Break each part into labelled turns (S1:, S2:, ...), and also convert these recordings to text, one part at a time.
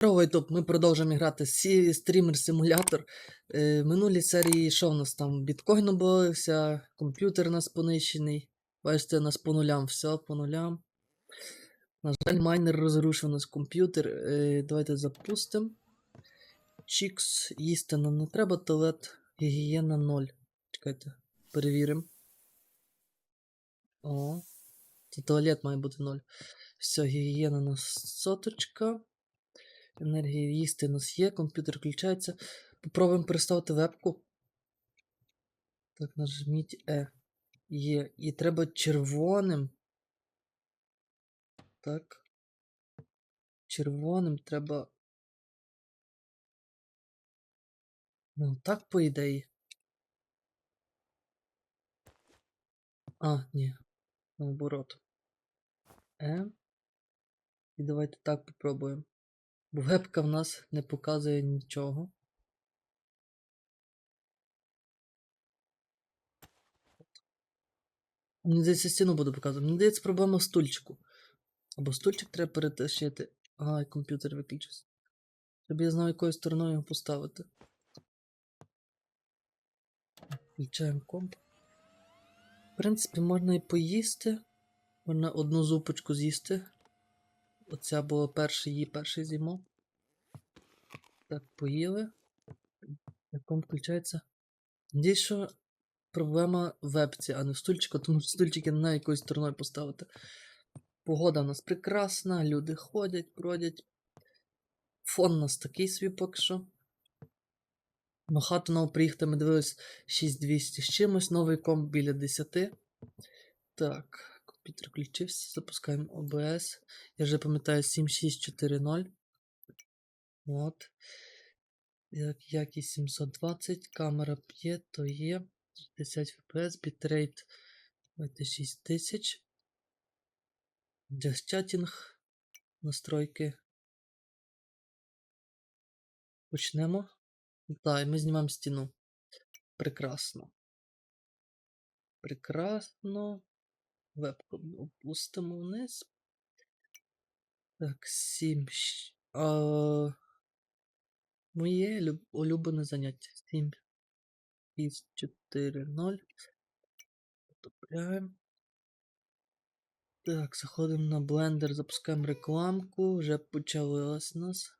S1: Здорово, Ютуб, ми продовжуємо грати Сі стрімер симулятор. Е, в минулій серії що в нас там? Біткоін обвалився, комп'ютер у нас понищений. Бачите, у нас по нулям, все по нулям. На жаль, майнер розрушив у нас комп'ютер. Е, давайте запустимо. Чікс, їсти нам не треба, туалет, гігієна 0. Чекайте, перевіримо. О, це туалет має бути 0. Все, гігієна у нас соточка. Енергії їсти у нас є, комп'ютер включається. Попробуємо переставити вебку. Так, нажміть E. Є. І треба червоним. Так. Червоним треба. Ну, так, по ідеї. А, ні. Наоборот. Е. І давайте так попробуємо. Бо вебка в нас не показує нічого. Мені здається, стіну буду показувати. Мені здається, проблема стульчику. Або стульчик треба перетащити. Ага, і комп'ютер виключився. Щоб я знав, якою стороною його поставити. Включаємо комп. В принципі, можна і поїсти. Можна одну зупочку з'їсти. Оця була перша, її перший з'їмо. Так, поїли. Яком включається. Надіюсь, що проблема в вебці, а не в стульчику, тому що стульчик я не знаю якою стороною поставити. Погода у нас прекрасна, люди ходять, бродять. Фон у нас такий свій поки що. На хату нову приїхати, ми дивились 6200 з чимось, новий комп біля 10. Так, комп'ютер запускаємо OBS. Я вже пам'ятаю 7640. От. Як, якість 720, камера п'є, то є. 60 FPS, бітрейт 6000. Just chatting. Настройки. Почнемо. Так, і ми знімаємо стіну. Прекрасно. Прекрасно. Вебку опустимо вниз. Так, 7. А... Моє улюблене заняття. 7. 6, 4, 0. Потопляємо. Так, заходимо на блендер, запускаємо рекламку. Вже почалось у нас.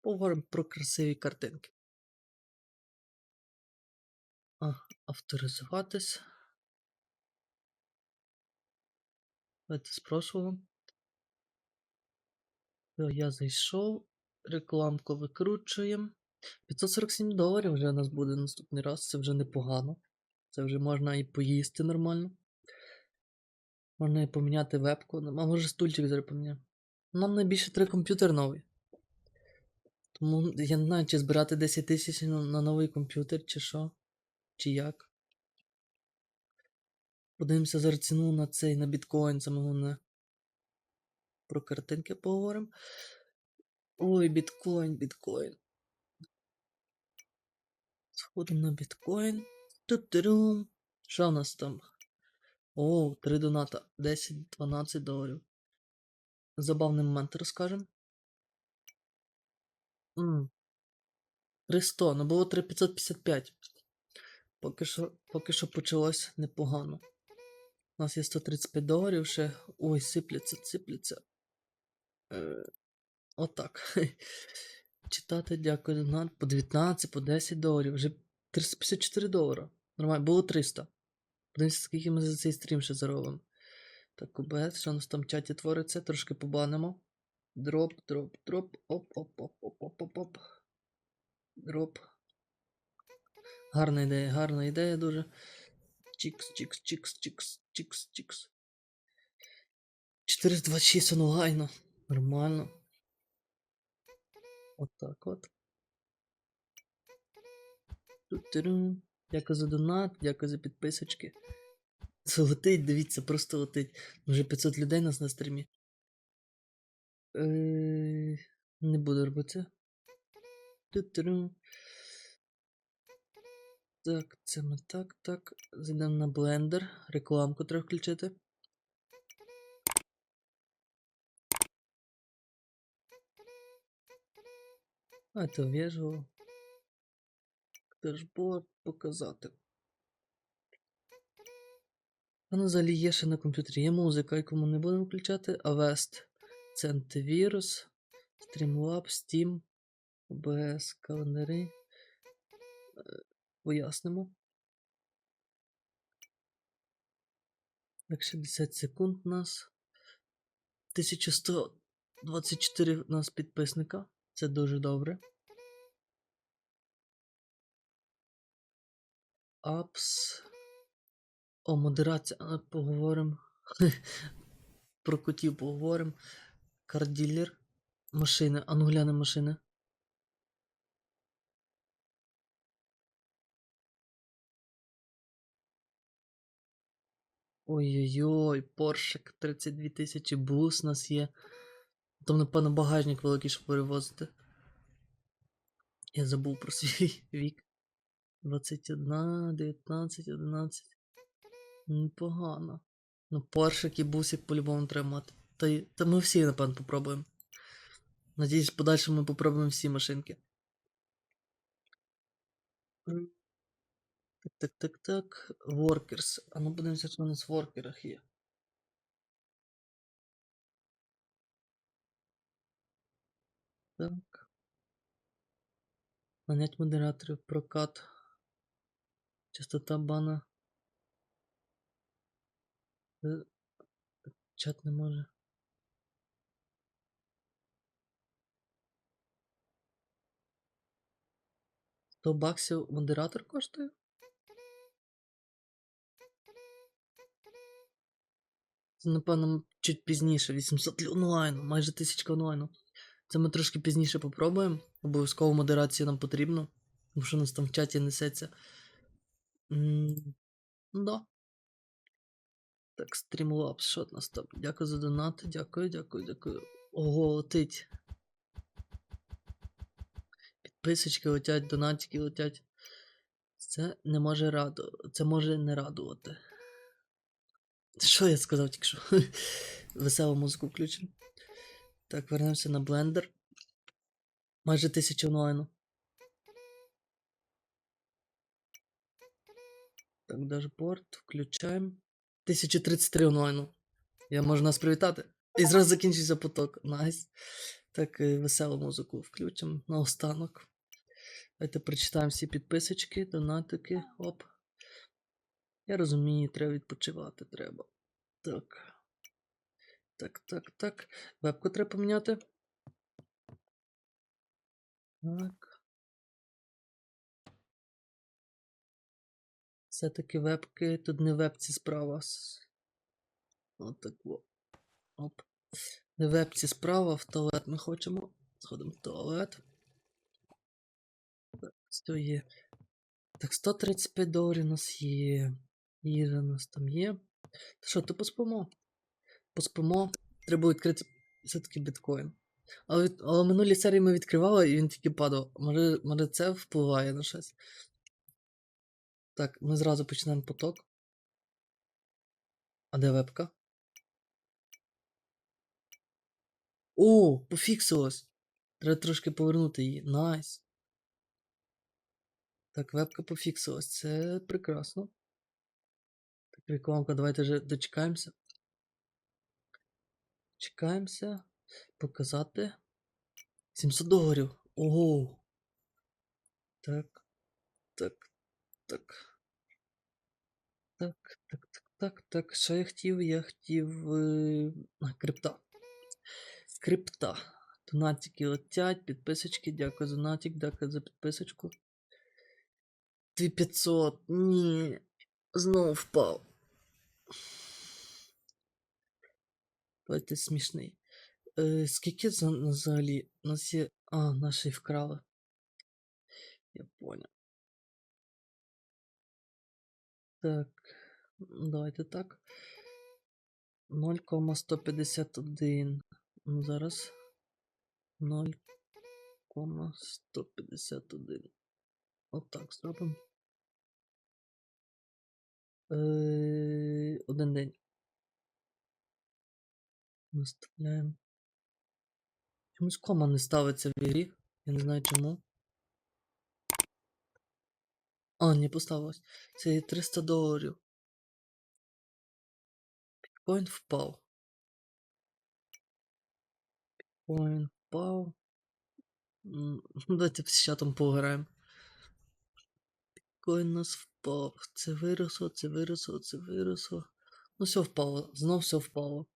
S1: Поговоримо про красиві картинки. А, авторизуватись. Давайте спрошував. Я зайшов. Рекламку викручуємо. 547 доларів вже у нас буде наступний раз. Це вже непогано. Це вже можна і поїсти нормально. Можна і поміняти вебку. Ну, А може стульчик зараз поміняємо. Нам найбільше треба комп'ютер новий. Тому я не знаю, чи збирати 10 тисяч на новий комп'ютер, чи що. Чи як. Подивимося зараз ціну на цей, на біткоін, саме головне. Про картинки поговоримо. Ой, біткоін, біткоін. Сходимо на біткоін. Ту-ту-рум. Що в нас там? О, три доната. 10-12 доларів. Забавний момент розкажемо. 300, ну було 3555. Поки що, поки що почалось непогано. У нас є 135 доларів ще. Ой, сипляться, сипляться. Е, отак. Читати, дякую. По 19, по 10 доларів. Вже 354 долара. Нормально, було 300. Подивимося, скільки ми за цей стрім ще заробимо. Так, ОБС, що у нас там в чаті твориться, трошки побанимо. Дроп, дроп, дроп. Оп, оп, оп, оп, оп, оп, оп. Дроп. Гарна ідея, гарна ідея дуже. Чікс, чікс, чікс, чікс, чікс, чікс. 426 онлайну. Нормально. Отак от. Ту-ту-ру. Дякую за донат, дякую за підписочки. Це летить, дивіться, просто летить. Вже 500 людей нас на стрімі. Е, Не буду робити. Ту-ту-ру. Так, це ми так, так. Зайдемо на блендер. Рекламку треба включити. А це вежливо. Дашборд показати. А ну, взагалі є ще на комп'ютері. Є музика, яку ми не будемо включати. Avest. Це антивірус. Streamlabs, Steam. OBS, календари. Пояснимо. Так, 60 секунд у нас. 1124 у нас підписника. Це дуже добре. Апс. О, модерація. Поговоримо. Про котів поговоримо. Карділер. Машини. А ну глянемо машини. Ой-ой-ой, Поршик 32 тисячі бус у нас є. Там, напевно, багажник великий, щоб перевозити. Я забув про свій вік. 21, 19, 11. Непогано. Ну, Поршик і бусик по-любому треба мати. Та, та ми всі, напевно, попробуємо. Надіюсь, в подальшому ми попробуємо всі машинки. Так, так, так. Workers. А ну подивимося, що у нас в воркерах є. Так. Нанять модераторів, прокат. Частота бана. Е, Чат не може. Сто баксів модератор коштує? Напевно, чуть пізніше. 800 лі- онлайну, майже 1000 онлайну. Це ми трошки пізніше попробуємо. Обов'язково модерація нам потрібна. Тому що у нас там в чаті несеться. М, Ну да. Так, Streamlabs, що у нас там? Дякую за донат. Дякую, дякую, дякую. Ого, летить. Підписочки летять, донатики летять. Це не може радувати. Це може не радувати. Що я сказав тільки що? Веселу музику включимо. Так, вернемося на блендер. Майже 1000 онлайну. Так, дашборд, включаємо. 1033 онлайну. Я можу нас привітати. І зразу закінчиться поток. Найс. Так, е, веселу музику включимо наостанок. Давайте прочитаємо всі підписочки, донатики. Оп. Я розумію, треба відпочивати треба. Так. Так, так, так. Вебку треба поміняти. Так. Все-таки вебки. Тут не вебці справа. с- Отак. во. Оп. Не вебці справа, в туалет ми хочемо. Сходимо в туалет. Так, є? Так, 135 доларів у нас є. Їжа у нас там є. Що, то поспимо? Поспимо. Треба відкрити все-таки біткоін. Але, від- але минулі серії ми відкривали і він тільки падав. Може, може це впливає на щось. Так, ми зразу почнемо поток. А де вебка? О, пофіксилось. Треба трошки повернути її. Найс. Так, вебка пофіксилась. Це прекрасно. Рекламка, давайте вже дочекаємося. Чекаємося. Показати. 700 доларів. Ого. Так. Так. Так. Так, так, так, так, так. Що я хотів? Я хотів. е, А, крипта. Крипта. Донатики летять, підписочки. Дякую за донатик, дякую за підписочку. 2500. Ні. Знову впав. Давайте смішний. Е, скільки за, взагалі? У нас є. А, наші вкрали. Я понял. Так. Давайте так. 0,151. Ну, Зараз. 0,151. Отак зробимо. Е, один день. Виставляємо. Чомусь кома не ставиться в ігрі. Я не знаю чому. А, не поставилось. Це є 300 доларів. Біткоін впав. Біткоін впав. Давайте з чатом пограємо. Біткоін нас впав. Це виросло, це виросло, це виросло. Ну, все впало. Знов все впало.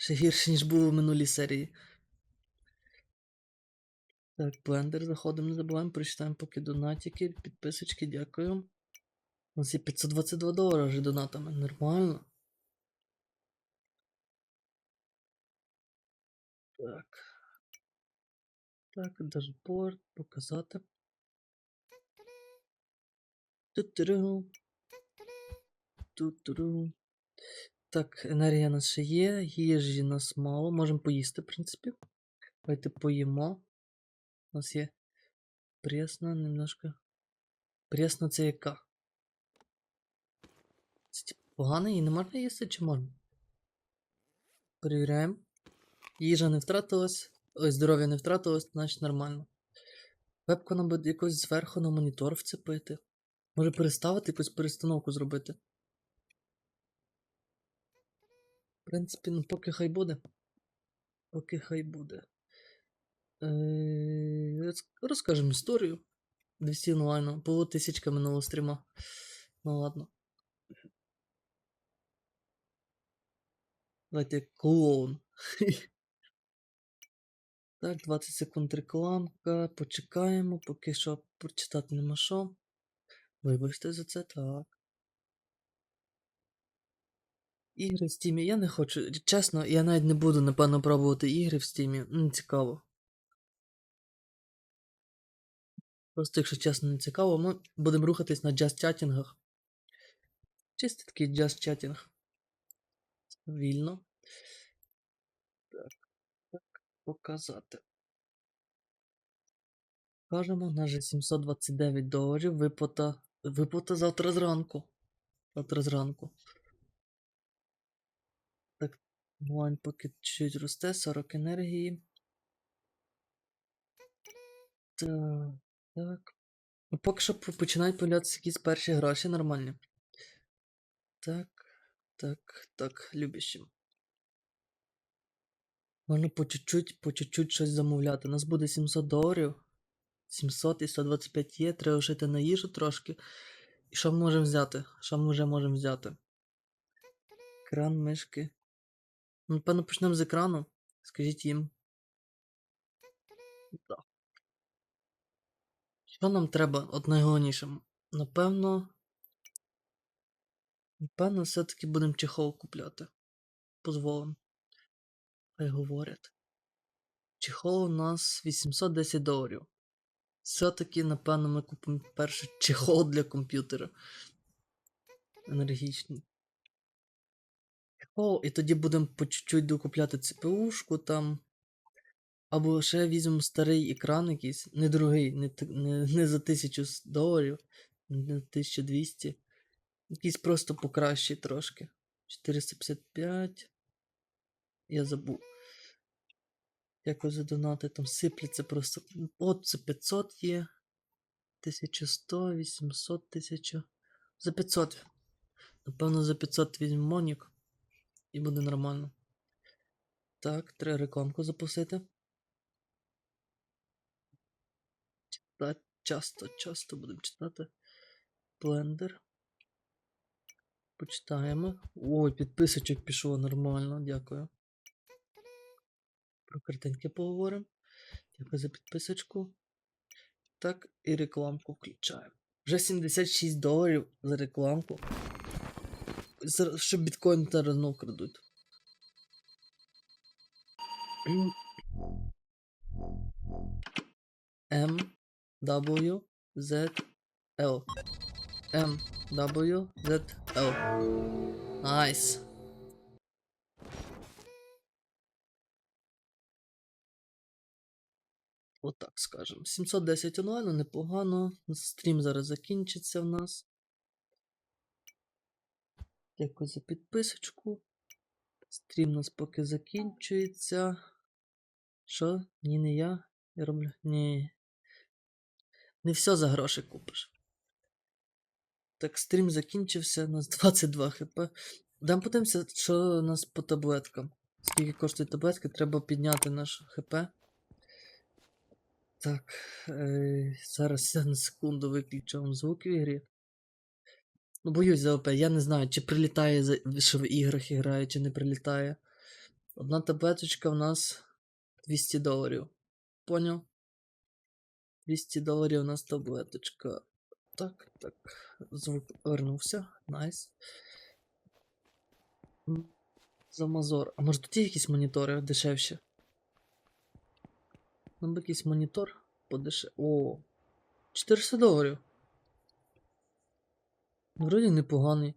S1: Ще гірше, ніж було в минулій серії. Так, блендер заходимо, не забуваємо, прочитаємо поки донатики, підписочки, дякую. У нас є 522 долара вже донатами. Нормально. Так. Так, дашборд, показати. Ту-туру. Ту-туру. Так, енергія у нас ще є, їжі нас мало. Можемо поїсти, в принципі. Давайте поїмо. У нас є пресно, немножко. Пресно це яка? Це типу погано її не можна їсти чи можна? Перевіряємо. Їжа не втратилась. Ой, здоров'я не втратилось, значить нормально. Вебку нам буде якось зверху на монітор вцепити. Може переставити якусь перестановку зробити. В принципі, ну поки хай буде. Поки хай буде. Е, Розкажемо історію. 200 онлайну. Було тисячка минулого стріма. Ну ладно. Давайте клоун. Так, 20 секунд рекламка. Почекаємо, поки що прочитати нема що. Вибачте за це, так. Ігри в стімі. Я не хочу. Чесно, я навіть не буду, напевно, пробувати ігри в стімі. Не цікаво. Просто, якщо чесно, не цікаво, ми будемо рухатись на джаз-чатінгах. Чисто такий джаз-чатінг. Вільно. Так, так, показати. Кажемо, у нас вже 729 доларів. Виплата. Виплата завтра зранку. Завтра зранку. Онлайн поки чуть росте, 40 енергії. Так, так. Ну, поки що починають появлятися якісь перші гроші нормальні. Так, так, так, любящим. Можна по чуть-чуть, по чуть-чуть щось замовляти. У нас буде 700 доларів. 700 і 125 є, треба жити на їжу трошки. І що ми можемо взяти? Що ми вже можемо взяти? Екран, мишки. Ну, Напевно, почнемо з екрану. Скажіть їм. Що нам треба от найголовніше? Напевно. Напевно, все-таки будемо чехол купляти. Позволимо. Хай говорять. Чехол у нас 810 доларів. Все-таки, напевно, ми купимо перше чехол для комп'ютера. Енергічний. Чехол, і тоді будемо по чуть-чуть докупляти ЦПУшку там. Або ще візьмемо старий екран якийсь, не, т- не, не за 1000 доларів, не 1200. Якийсь просто покращий трошки. 455. Я забув. Дякую за донати, там сипляться просто. От це 500 є. 1100, 800, 1000. За 500. Напевно, за 500 візьмемо Монік. І буде нормально. Так, треба рекламку запустити. Та часто, часто будемо читати. Блендер. Почитаємо. Ой, підписочок пішло нормально, дякую. Про картинки поговоримо. Дякую за підписочку. Так, і рекламку включаємо. Вже 76 доларів за рекламку. Що біткоін зараз знов крадуть. М W Z L. M W Z L. Найс. Отак скажемо. 710 онлайну, непогано. Стрім зараз закінчиться в нас. Дякую за підписочку. Стрім у нас поки закінчується. Що? Ні, не я. Я роблю. Ні. Не все за гроші купиш. Так, стрім закінчився, у нас 22 хп. Дам подивимося, що у нас по таблеткам. Скільки коштують таблетки, треба підняти наш хп. Так, е, зараз я на секунду виключу вам звук в ігрі. Ну, боюсь за ОП, я не знаю, чи прилітає, що в іграх грає, чи не прилітає. Одна таблеточка в нас 200 доларів. Поняв? 200 доларів у нас таблеточка. Так, так. Звук вернувся. Найс. Замазор. А може тут є якісь монітори дешевші? Нам якийсь монітор подешев. О! 400 доларів. Вроді непоганий.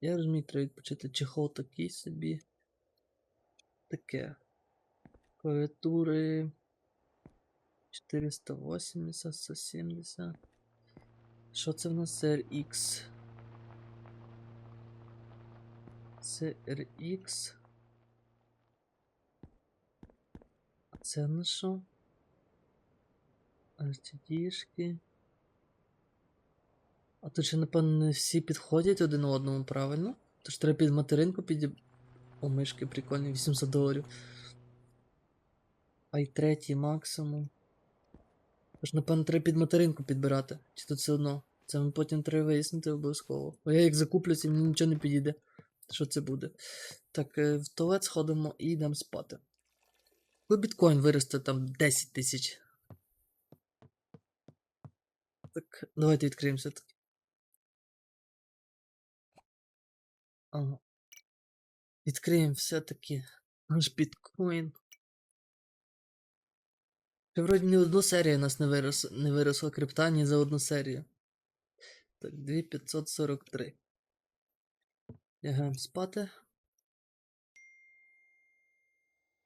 S1: Я розумію, треба відпочити чехол такий собі. Таке. Клавіатури. 480, 170. Що це в нас RX? CRX. А це на що? LCD-шки. А тут ще, напевно, не всі підходять один одному, правильно? Тож треба під материнку підіб... О, мишки прикольні, 800 доларів. А й третій максимум. Тож, напевно, треба під материнку підбирати. Чи тут все одно? Це ми потім треба вияснити обов'язково. Бо я як закуплюся, мені нічого не підійде. Що це буде? Так, е, в туалет сходимо і йдемо спати. Коли біткоін виросте там 10 тисяч. Так, давайте відкриємо все-таки. Відкриємо все-таки наш біткоін. Ще вроді ні одну серію у нас не, вирос, не виросла крипта ні за одну серію. Так, 2543. Лягаємо спати.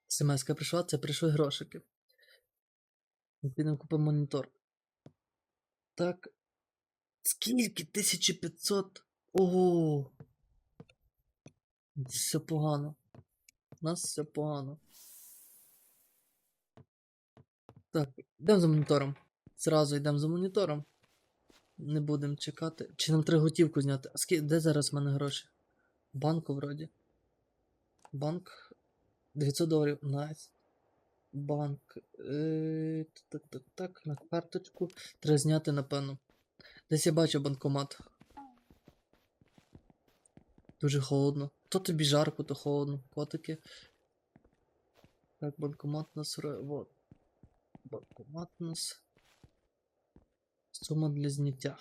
S1: СМС-ка прийшла, це прийшли грошики. Підемо купимо монітор. Так. Скільки? 1500? Ого! Все погано. У нас все погано. Так, йдемо за монітором. Зразу йдемо за монітором. Не будемо чекати. Чи нам треба готівку зняти? А ски... де зараз в мене гроші? Банку вроді. Банк. 900 доларів. Найс. Банк. Е, Так, так, так, на карточку. Треба зняти, напевно. Десь я бачу банкомат. Дуже холодно. То тобі жарко, то холодно. Котики. Так, банкомат у нас. Вот. Банкомат нас. Сума для зняття.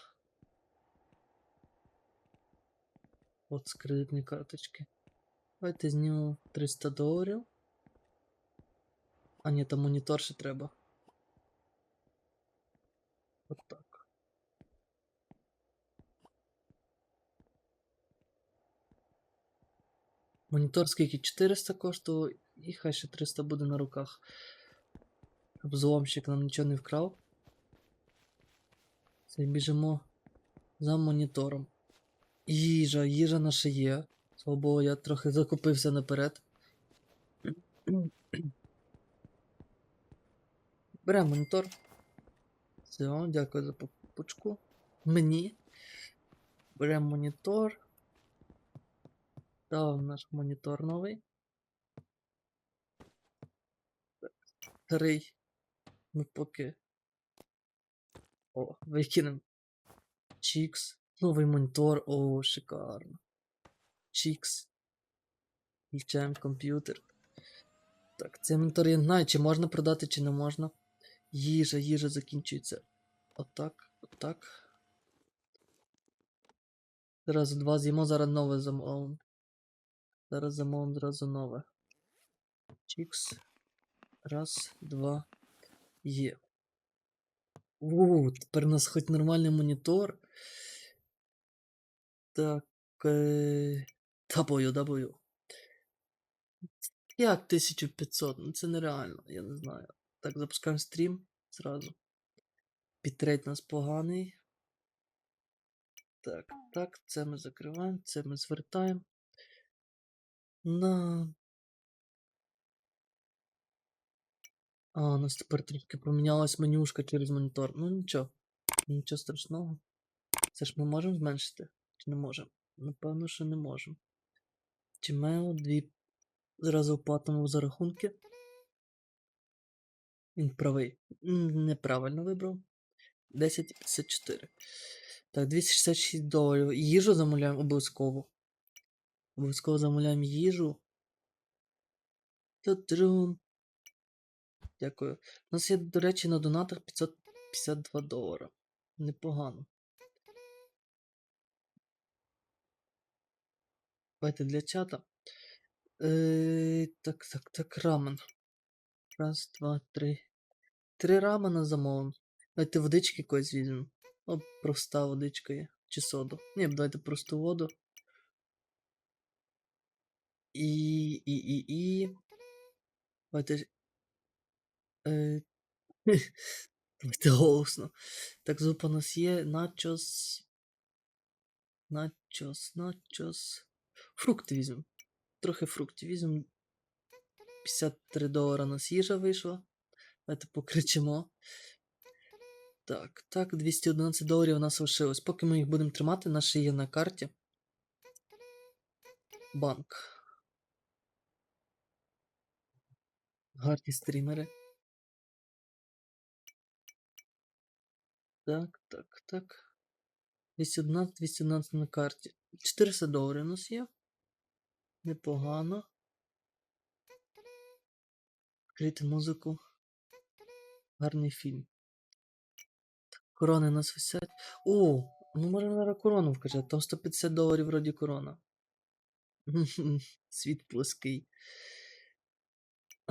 S1: От з кредитної карточки. Давайте знімемо 300 доларів. А ні, там монітор ще треба. От так. Монітор скільки 400 коштував, і хай ще 300 буде на руках. Щоб зломщик нам нічого не вкрав. Це біжимо за монітором. Їжа, їжа наша є. Слава Богу, я трохи закупився наперед. Беремо монітор. Все, дякую за покупочку. Мені. Беремо монітор. Ставимо наш монітор новий. Старий. Ми поки. О, викинемо. Чікс. Новий монітор. О, шикарно. Чікс. Включаємо комп'ютер. Так, цей монітор я не знаю, чи можна продати, чи не можна. Їжа, їжа закінчується. Отак, отак. Зараз два з'їмо, зараз нове замовимо. Зараз замовимо зразу нове. Чікс. Раз, два. Є. У, тепер у нас хоч нормальний монітор. Так. Е... W, W. Як 1500? Ну це нереально, я не знаю. Так, запускаємо стрім зразу. Бітрейт у нас поганий. Так, так, це ми закриваємо, це ми звертаємо. На А, у нас тепер трішки помінялась менюшка через монітор. Ну нічого. Нічого страшного. Це ж ми можемо зменшити? Чи не можемо? Напевно, що не можемо. Gmail, дві. Зразу оплатимо за рахунки. Він правий. Неправильно вибрав. 10,54. Так, 266 доларів. Їжу замовляємо обов'язково. Обов'язково замовляємо їжу. Та-трун. Дякую. У нас є, до речі, на донатах 552 долара. Непогано. Давайте для чата. Е, так, так, так, рамен. Раз, два, три. Три рамена замовимо. Давайте водички якось візьмемо. О, проста водичка є. Чи соду. Ні, давайте просту воду. І. і. і. і. Давайте. ж- Е, давайте голосно. Так, зуп у нас є. Начос. Начос, начос. Фрукти візьмемо. Трохи фруктів візьмемо. 53 долара у нас їжа вийшла. Давайте покричимо. Так, так, 211 доларів у нас лишилось. Поки ми їх будемо тримати, наші є на карті. Банк. Гарні стрімери. Так, так, так. 211, 211 на карті. 400 доларів у нас є. Непогано. Відкрити музику. Гарний фільм. Корони у нас висять. О, ну можна зараз корону вкачати. Там 150 доларів вроді корона. Світ плоский.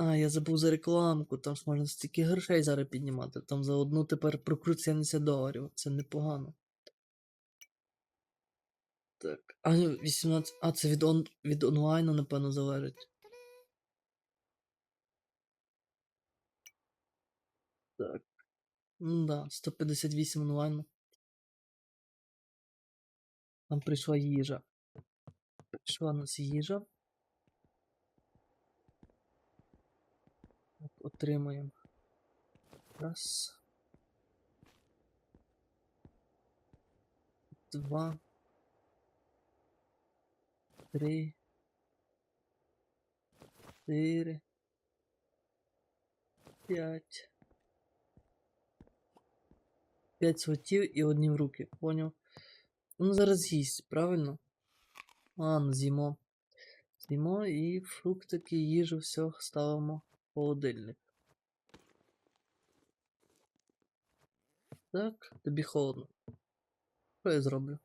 S1: А, я забув за рекламку, там ж можна стільки грошей зараз піднімати. Там за одну тепер прокрут 70 доларів. Це непогано. Так. А, ну, 18. А, це від, он... від онлайну, напевно, залежить. Так. Ну да, 158 онлайну. Там прийшла їжа. Прийшла у нас їжа. Так, отримаємо. Раз. Два. Три. Чотири. П'ять. П'ять слотів і одні в руки. Поняв? Ну зараз з'їсть, правильно? Ладно, з'їмо. З'їмо і фруктики, їжу, все ставимо холодильник. Так, тобі холодно. Що я зроблю?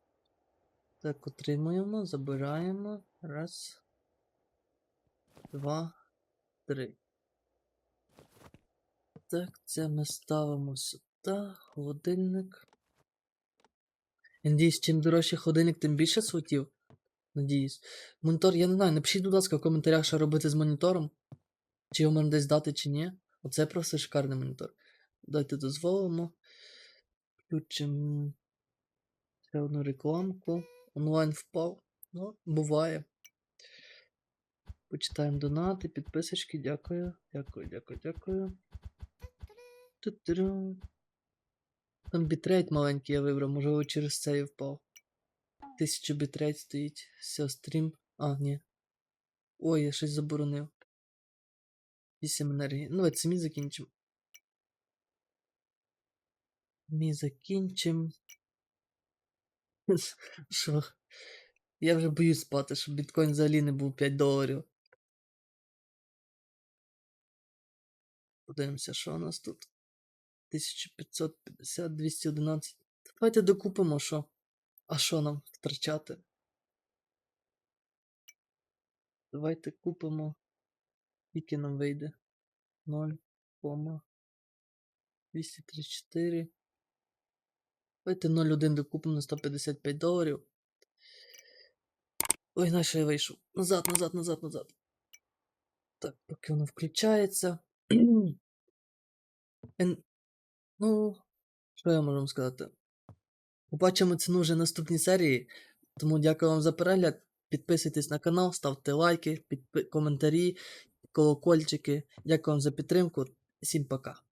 S1: Так, отримуємо, забираємо. Раз. Два. Три. Так, це ми ставимо сюди. Холодильник. Я Надіюсь, чим дорожче холодильник, тим більше слотів. Надіюсь. Монітор, я не знаю, напишіть, будь ласка, в коментарях, що робити з монітором. Чи його можна десь дати, чи ні. Оце просто шикарний монітор. Давайте дозволимо. Включимо ще одну рекламку. Онлайн впав. Ну, буває. Почитаємо донати, підписочки. Дякую. Дякую, дякую, дякую. Ту-туру. Там бітрейт маленький я вибрав, можливо, через це і впав. 1000 бітрейт стоїть. Все, стрім. А, ні. Ой, я щось заборонив. 8 енергії. Ну, давайте самі закінчимо. Ми закінчимо. Що? Я вже боюсь спати, щоб біткоін взагалі не був 5 доларів. Подивимося, що у нас тут. 1550, 211. Давайте докупимо, що. А що нам втрачати? Давайте купимо. Скільки нам вийде? 0, 234. Давайте 0,1 докупимо на 155 доларів. Ой, на що я вийшов? Назад, назад, назад, назад. Так, поки воно включається. Ен- Ну, що я можу вам сказати? Побачимо ціну вже наступній серії. Тому дякую вам за перегляд. Підписуйтесь на канал, ставте лайки, підпи- коментарі, колокольчики. Дякую вам за підтримку. Всім пока.